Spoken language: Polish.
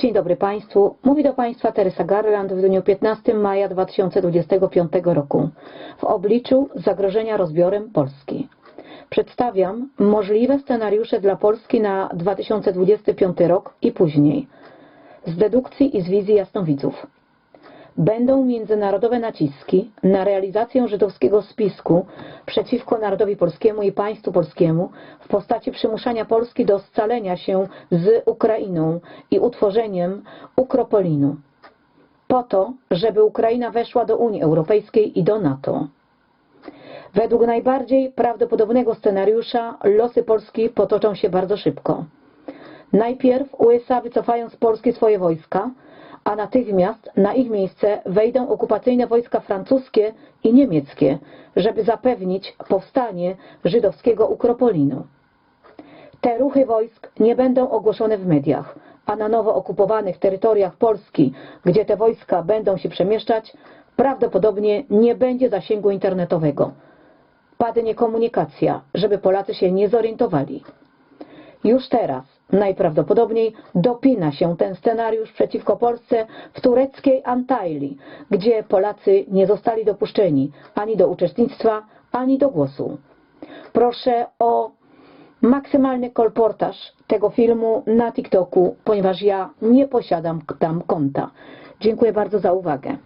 Dzień dobry Państwu. Mówi do Państwa Teresa Garland w dniu 15 maja 2025 roku w obliczu zagrożenia rozbiorem Polski. Przedstawiam możliwe scenariusze dla Polski na 2025 rok i później z dedukcji i z wizji jasnowidzów. Będą międzynarodowe naciski na realizację żydowskiego spisku przeciwko narodowi polskiemu i państwu polskiemu w postaci przymuszania Polski do scalenia się z Ukrainą i utworzeniem Ukropolinu. Po to, żeby Ukraina weszła do Unii Europejskiej i do NATO. Według najbardziej prawdopodobnego scenariusza losy Polski potoczą się bardzo szybko. Najpierw USA wycofają z Polski swoje wojska, a natychmiast na ich miejsce wejdą okupacyjne wojska francuskie i niemieckie, żeby zapewnić powstanie żydowskiego Ukropolinu. Te ruchy wojsk nie będą ogłoszone w mediach, a na nowo okupowanych terytoriach Polski, gdzie te wojska będą się przemieszczać, prawdopodobnie nie będzie zasięgu internetowego. Padnie komunikacja, żeby Polacy się nie zorientowali. Już teraz najprawdopodobniej dopina się ten scenariusz przeciwko Polsce w tureckiej Antalii, gdzie Polacy nie zostali dopuszczeni ani do uczestnictwa, ani do głosu. Proszę o maksymalny kolportaż tego filmu na TikToku, ponieważ ja nie posiadam tam konta. Dziękuję bardzo za uwagę.